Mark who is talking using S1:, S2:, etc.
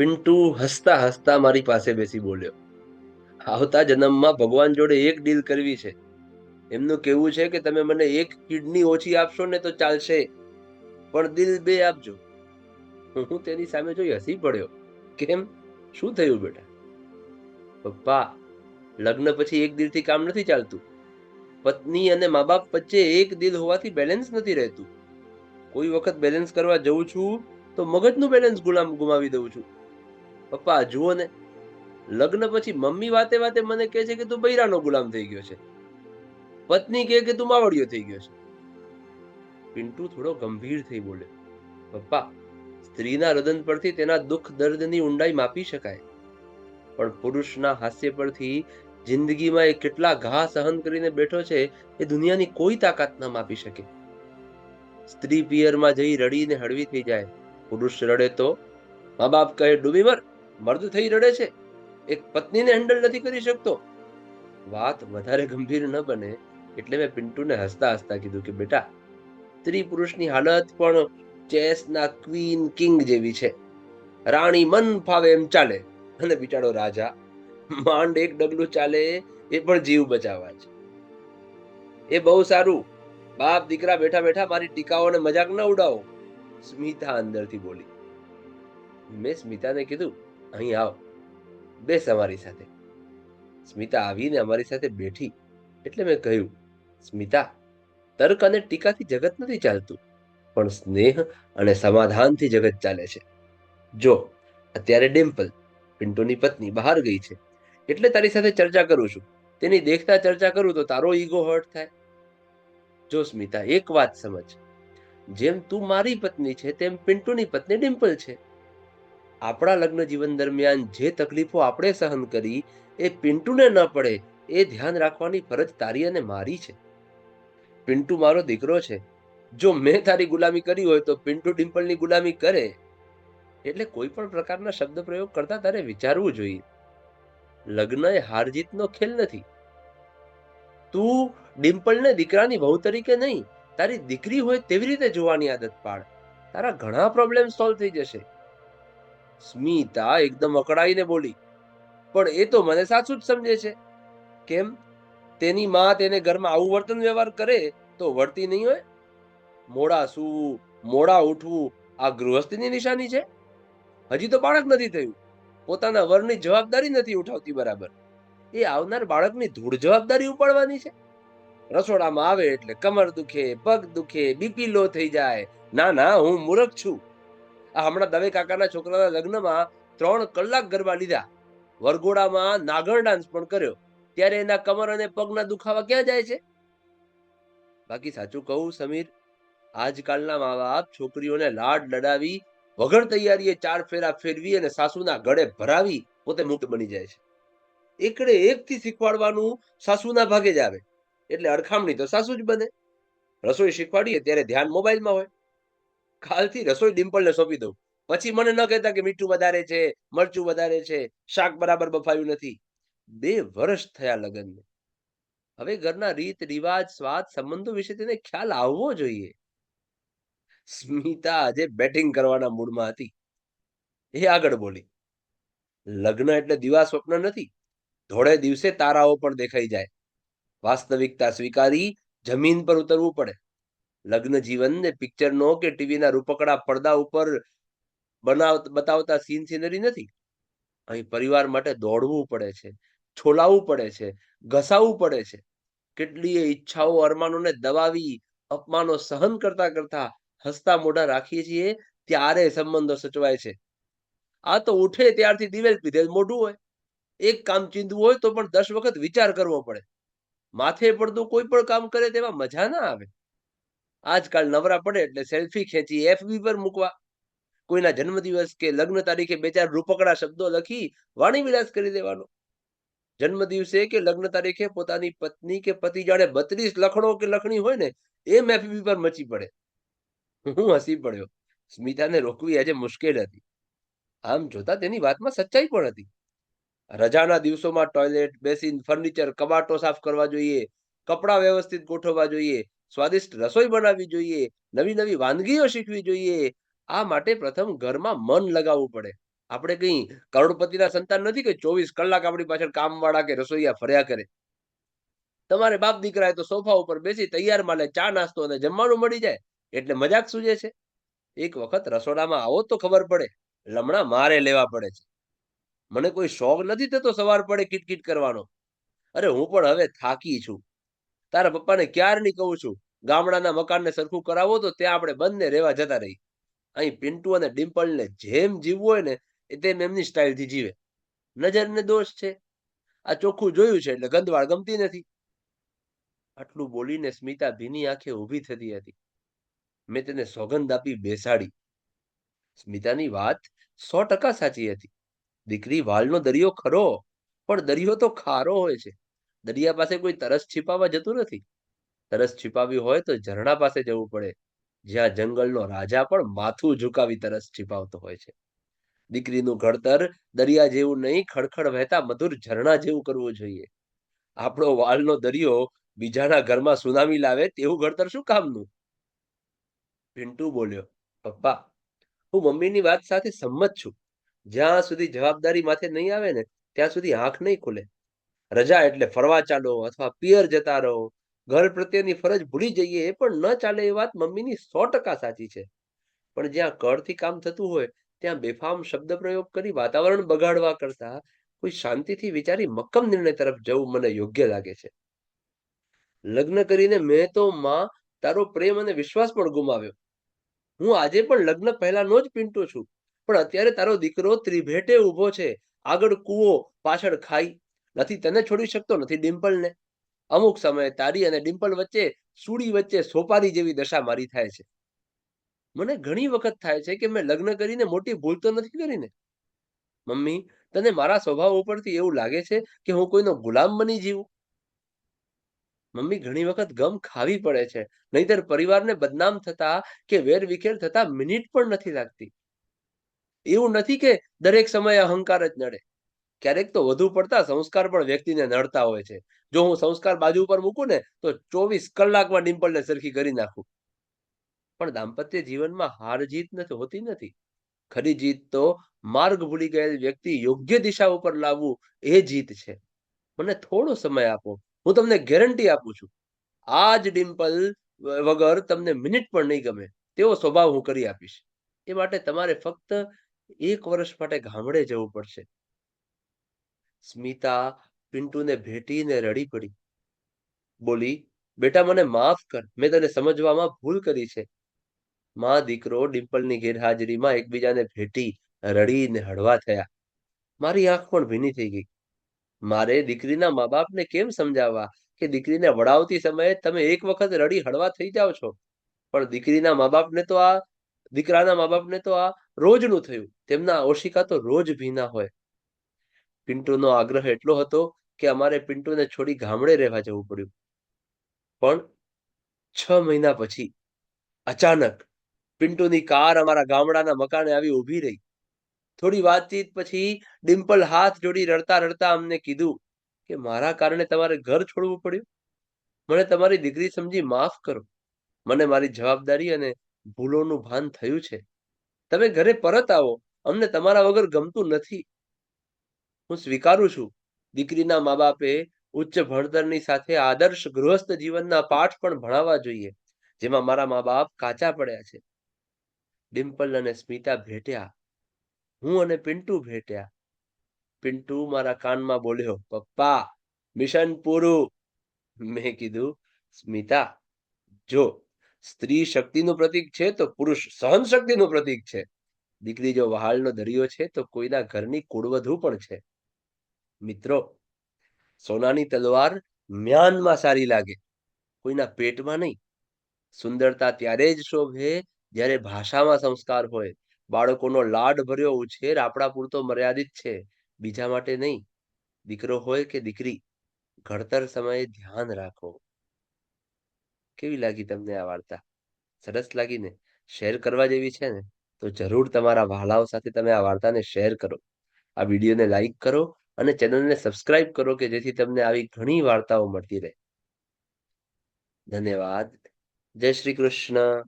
S1: પિન્ટુ હસતા હસતા મારી પાસે બેસી બોલ્યો, આવતા જન્મમાં ભગવાન જોડે એક ડીલ કરવી છે. એમનું કહેવું છે કે તમે મને એક કિડની ઓછી આપશો ને તો ચાલશે. પણ દિલ બે આપજો. હું તેની સામે જોઈ હસી પડ્યો. કેમ? શું થયું બેટા? પપ્પા, લગ્ન પછી એક દિલથી કામ નથી ચાલતું. પત્ની અને મા બાપ વચ્ચે એક દિલ હોવાથી બેલેન્સ નથી રહેતું. કોઈ વખત બેલેન્સ કરવા જઉં છું તો મગજનું બેલેન્સ ગુલામ ગુમાવી દઉં છું. પપ્પા, જુઓ ને. લગ્ન પછી મમ્મી વાતે વાતે મને કહે છે કે તું બૈરાનો ગુલામ થઈ ગયો છે. પત્ની કહે કે તું માવડિયો થઈ ગયો છે. પિન્ટુ થોડો ગંભીર થઈ બોલે. પપ્પા, સ્ત્રીના હૃદય પરથી તેના દુઃખ દર્દની ઊંડાઈ માપી શકાય. પણ પુરુષના હાસ્ય પરથી જિંદગીમાં એ કેટલા ઘા સહન કરીને બેઠો છે એ દુનિયાની કોઈ તાકાત ન માપી શકે. સ્ત્રી પિયરમાં જઈ રડીને હળવી થઈ જાય. પુરુષ રડે તો મા બાપ કહે, ડૂબી મર. મર્દ થઈ રડે છે. એક પત્નીને હેન્ડલ નથી કરી શકતો. વાત વધારે ગંભીર ન બને એટલે મેં પિન્ટુને હસતા હસતા કીધું કે, બેટા સ્ત્રી પુરુષની હાલત પણ ચેસના ક્વીન કિંગ જેવી છે. રાણી મન ફાવે એમ ચાલે. અને બિચારો રાજા, માંડ એક ડગલું ચાલે એ પણ જીવ બચાવવા છે. એ બહુ સારું. બાપ દીકરા બેઠા બેઠા મારી ટીકાઓને મજાક ન ઉડાવો. સ્મિતા અંદરથી બોલી. મેં સ્મિતાને કીધું અહીં આવ. બેસ અમારી સાથે. સ્મિતા આવીને અમારી સાથે બેઠી. એટલે મેં કહ્યું, સ્મિતા, તર્ક અને ટીકાથી જગત નથી ચાલતું, પણ સ્નેહ અને સમાધાનથી જગત ચાલે છે. જો, અત્યારે ડિમ્પલ, પિન્ટુની પત્ની, બહાર ગઈ છે, એટલે તારી સાથે ચર્ચા કરું છું. તેની દેખતા ચર્ચા કરું તો તારો ઈગો હર્ટ થાય. જો સ્મિતા એક વાત સમજ, જેમ તું મારી પત્ની છે, તેમ પિન્ટુની પત્ની ડિમ્પલ છે. આપણા લગ્ન જીવન દરમિયાન જે તકલીફો આપણે સહન કરી એ પિન્ટુને ન પડે એ ધ્યાન રાખવાની ફરજ તારી અને મારી છે. પિન્ટુ મારો દીકરો છે. જો મેં તારી ગુલામી કરી હોય તો પિન્ટુ ડિમ્પલની ગુલામી કરે. એટલે કોઈ પણ પ્રકારના શબ્દ પ્રયોગ કરતા તારે વિચારવું જોઈએ. લગ્ન એ હાર ખેલ નથી. તું ડિમ્પલને દીકરાની વહુ તરીકે નહીં, તારી દીકરી હોય તેવી રીતે જોવાની આદત પાડ. તારા ઘણા પ્રોબ્લેમ સોલ્વ થઈ જશે. સ્મિતા એકદમ અકળાઈને બોલી, પણ એ તો મને સાચું જ સમજે છે. કેમ? તેની માં તેને ઘરમાં આવું વર્તન વ્યવહાર કરે તો વર્તી નહીં હોય? મોડા સૂવું, મોડા ઉઠવું, આ ગૃહસ્થની નિશાની છે? હજી તો બાળક નથી થયું. પોતાના વરની જવાબદારી નથી ઉઠાવતી બરાબર. એ આવનાર બાળકની ધૂળ જવાબદારી ઉપાડવાની છે. રસોડામાં આવે એટલે કમર દુખે, પગ દુખે, બીપી લો થઈ જાય. ના ના, હું મૂર્ખ છું. આ હમણાં દવે કાકાના છોકરાના લગ્નમાં ત્રણ કલાક ગરબા લીધા. વરઘોડામાં નાગર ડાન્સ પણ કર્યો. ત્યારે એના કમર અને પગના દુખાવા ક્યાં જાય છે? બાકી સાચું કહું, સમીર, આજકાલના મા બાપ છોકરીઓને લાડ લડાવી, વગર તૈયારીએ ચાર ફેરા ફેરવી અને સાસુના ગળે ભરાવી પોતે મુક્ત બની જાય છે. એકડે એકથી શીખવાડવાનું સાસુના ભાગે જ આવે. એટલે અડખામણી તો સાસુ જ બને. રસોઈ શીખવાડીએ ત્યારે ધ્યાન મોબાઈલમાં હોય. કાલથી રસોઈ ડિમ્પલને સોંપી દઉં. પછી મને ન કહેતા કે મીઠું વધારે છે, મરચું વધારે છે, શાક બરાબર બફાયું નથી. બે વર્ષ થયા લગ્નને. હવે ઘરના રીત, રિવાજ, સ્વાદ, સંબંધો વિશે તેને ખ્યાલ આવવો જોઈએ. સ્મિતા આજે બેટિંગ કરવાના મૂડમાં હતી. એ આગળ બોલી, લગ્ન એટલે દિવા સ્વપ્ન નથી. ધોળે દિવસે તારાઓ પણ દેખાઈ જાય. વાસ્તવિકતા સ્વીકારી જમીન પર ઉતરવું પડે. લગ્ન જીવનને પિક્ચરનો કે ટીવીના રૂપકડા પડદા ઉપર બનાવ બતાવતા સીન સિનરી નથી. અહીં પરિવાર માટે દોડવું પડે છે છોલાવવું પડે છે ઘસાવવું પડે છે. કેટલીય ઈચ્છાઓ અરમાનોને દબાવી, અપમાનો સહન કરતા કરતા હસતા મોઢા રાખીએ છીએ, ત્યારે સંબંધો સચવાય છે. આ તો ઉઠે ત્યારથી દિવેલ પીધેલ મોઢું હોય. એક કામ ચીંધવું હોય તો પણ દસ વખત વિચાર કરવો પડે. માથે પડતું કોઈ પણ કામ કરે તેમાં મજા ના આવે. આજકાલ નવરા પડે એટલે સેલ્ફી ખેંચી એફબી પર મૂકવા. કોઈના જન્મદિવસ કે લગ્ન તારીખે બે ચાર રૂપકડા શબ્દો લખી વાણી વિલાસ કરી દેવાનો. જન્મદિવસે કે લગ્ન તારીખે પોતાની પત્ની કે પતિ જાણે બત્રીસ લખણો કે લખણી હોય ને, એમ એફબી પર મચી પડે. હું હસી પડ્યો. સ્મિતાને રોકવી આજે મુશ્કેલ હતી. આમ જોતા તેની વાતમાં સચ્ચાઈ પણ હતી. રજાના દિવસોમાં ટોયલેટ બેસીન ફર્નિચર કબાટો સાફ કરવા જોઈએ, કપડાં વ્યવસ્થિત ગોઠવવા જોઈએ સ્વાદિષ્ટ રસોઈ બનાવવી જોઈએ, નવી નવી વાનગીઓ શીખવી જોઈએ. આ માટે પ્રથમ ઘરમાં મન લગાવવું પડે. આપણે કઈ કરોડપતિના સંતાન નથી કે ચોવીસ કલાક આપણી પાછળ કામવાળા કે રસોઈયા ફર્યા કરે. તમારે બાપ દીકરાએ તો સોફા ઉપર બેસી તૈયાર માલે ચા, નાસ્તો અને જમવાનું મળી જાય, એટલે મજાક સૂજે છે. એક વખત રસોડામાં આવો તો ખબર પડે, લમણા મારે લેવા પડે છે. મને કોઈ શોખ નથી થતો સવાર પડે કિટકિટ કરવાનો. અરે હું પણ હવે થાકી છું. તારા પપ્પાને ક્યારની કહું છું? ગામડાના મકાનને સરખું કરાવો તો ત્યાં આપણે બંને રહેવા જતા રહી અહીં પિન્ટુ અને ડિમ્પલને જેમ જીવવું હોય ને, એ તેમ એમની સ્ટાઇલથી જીવે. નજરને દોષ છે. આ ચોખ્ખું જોયું છે એટલે ગંદવાળ ગમતી નથી. આટલું બોલીને સ્મિતા ભીની આંખે ઊભી થતી હતી. મેં તેને સોગંદ આપી બેસાડી. સ્મિતાની વાત સો ટકા સાચી હતી. દીકરી વાલનો દરિયો ખરો, પણ દરિયો તો ખારો હોય છે. દરિયા પાસે કોઈ તરસ છીપાવવા જતું નથી? તરસ છીપાવી હોય તો ઝરણા પાસે જવું પડે. જ્યાં જંગલનો રાજા પણ માથું ઝુકાવી તરસ છીપાવતો હોય છે. દીકરીનું ઘડતર દરિયા જેવું નહીં, ખડખડ વહેતા મધુર ઝરણા જેવું કરવું જોઈએ. આપણો વાલનો દરિયો બીજાના ઘરમાં સુનામી લાવે તેવું ઘડતર શું કામનું? પિન્ટુ બોલ્યો, પપ્પા, હું મમ્મીની વાત સાથે સંમત છું. જ્યાં સુધી જવાબદારી માથે નહીં આવે ને, ત્યાં સુધી આંખ નહીં ખુલે. રજા એટલે ફરવા ચાલો અથવા પિયર જતા રહો. ઘર પ્રત્યેની ફરજ ભૂલી જઈએ એ પણ ન ચાલે એ વાત મમ્મીની સો ટકા સાચી છે. પણ જ્યાં કળથી કામ થતું હોય, ત્યાં બેફામ શબ્દ પ્રયોગ કરી વાતાવરણ બગાડવા કરતા કોઈ શાંતિથી વિચારી મક્કમ નિર્ણય તરફ જવું મને યોગ્ય લાગે છે. લગ્ન કરીને મેં તો માં તારો પ્રેમ અને વિશ્વાસ પણ ગુમાવ્યો. હું આજે પણ લગ્ન પહેલાનો જ પિન્ટો છું. પણ અત્યારે તારો દીકરો ત્રિભેટે ઊભો છે. આગળ કૂવો, પાછળ ખાઈ. નથી, તને છોડી શકતો નથી ડિમ્પલને. અમુક સમયે તારી અને ડિમ્પલ વચ્ચે સુડી વચ્ચે સોપારી જેવી દશા મારી થાય છે. મને ઘણી વખત થાય છે કે મેં લગ્ન કરીને મોટી ભૂલ તો નથી કરીને. મમ્મી, તને મારા સ્વભાવ ઉપરથી એવું લાગે છે કે હું કોઈનો ગુલામ બની જીવું? મમ્મી, ઘણી વખત ગમ ખાવી પડે છે. નહીતર પરિવારને બદનામ થતા કે વેર વિખેર થતા મિનિટ પણ નથી લાગતી. એવું નથી કે દરેક સમયે અહંકાર જ નડે. ક્યારેક તો વધુ પડતા સંસ્કાર પણ વ્યક્તિને નડતા હોય છે. જો હું સંસ્કાર બાજુ ઉપર મૂકું ને, તો ચોવીસ કલાકમાં ડિમ્પલને સરખી કરી નાખું. પણ દાંપત્ય જીવનમાં હાર જીત નથી હોતી નથી. ખરી જીત તો માર્ગ ભૂલી ગયેલ વ્યક્તિ યોગ્ય દિશા ઉપર લાવવું એ જીત છે. મને થોડો સમય આપો. હું તમને ગેરંટી આપું છું. આ જ ડિમ્પલ વગર તમને મિનિટ પણ નહીં ગમે. તેવો સ્વભાવ હું કરી આપીશ. એ માટે તમારે ફક્ત એક વર્ષ માટે ગામડે જવું પડશે. સ્મિતા પિન્ટુને ભેટીને રડી પડી. બોલી, બેટા, મને માફ કર. મેં તને સમજવામાં ભૂલ કરી છે. માં દીકરો ડિમ્પલની ગેરહાજરીમાં એકબીજાને ભેટી રડીને હળવા થયા. મારી આંખ પણ ભીની થઈ ગઈ. મારે દીકરીના મા બાપને કેમ સમજાવવા કે દીકરીને વડાવતી સમયે તમે એક વખત રડી હળવા થઈ જાઓ છો? પણ દીકરીના મા બાપને તો આ, દીકરાના મા બાપને તો આ રોજનું થયું. તેમના ઓશિકા તો રોજ ભીના હોય. પિન્ટુનો આગ્રહ એટલો હતો કે અમારે પિન્ટુને છોડી ગામડે રહેવા જવું પડ્યું. પણ છ મહિના પછી અચાનક પિન્ટુની કાર અમારા ગામડાના મકાને આવી ઊભી રહી. થોડી વાતચીત પછી ડિમ્પલ હાથ જોડી રડતા રડતા અમને કીધું કે મારા કારણે તમારે ઘર છોડવું પડ્યું. મને તમારી દીકરી સમજી માફ કરો. મને મારી જવાબદારી અને ભૂલોનું ભાન થયું છે. તમે ઘરે પરત આવો. અમને તમારા વગર ગમતું નથી. હું સ્વીકારું છું. દીકરીના મા બાપે ઉચ્ચ ભણતરની સાથે આદર્શ ગૃહસ્થ જીવનના પાઠ પણ ભણાવવા જોઈએ, જેમાં મારા મા બાપ કાચા પડ્યા છે. ડિમ્પલ અને સ્મિતા ભેટ્યા. હું અને પિન્ટુ ભેટ્યા. પિન્ટુ મારા કાનમાં બોલ્યો, પપ્પા, મિશન પૂરું. મેં કીધું, સ્મિતા, જો સ્ત્રી શક્તિનું પ્રતીક છે, તો પુરુષ સહન શક્તિનું પ્રતીક છે. દીકરી જો વહાલનો દરિયો છે, તો કોઈના ઘરની કુળવધુ પણ છે. મિત્રો, સોનાની તલવાર મ્યાનમાં સારી લાગે. કોઈના પેટમાં નહીં. સુંદરતા ત્યારે જ શોભે જ્યારે ભાષામાં સંસ્કાર હોય. બાળકોનો લાડ ભર્યો ઉછેર આપણા પૂરતો મર્યાદિત છે. બીજા માટે નહીં. દીકરો હોય કે દીકરી, ઘડતર સમયે ધ્યાન રાખો. કેવી લાગી તમને આ વાર્તા? સરસ લાગીને. શેર કરવા જેવી છે ને? તો જરૂર તમારા વહાલાઓ સાથે તમે આ વાર્તાને શેર કરો. આ વિડીયોને લાઈક કરો અને ચેનલને સબસ્ક્રાઇબ કરો કે જેથી તમને આવી ઘણી વાર્તાઓ મળતી રહે. ધન્યવાદ. જય શ્રી કૃષ્ણ.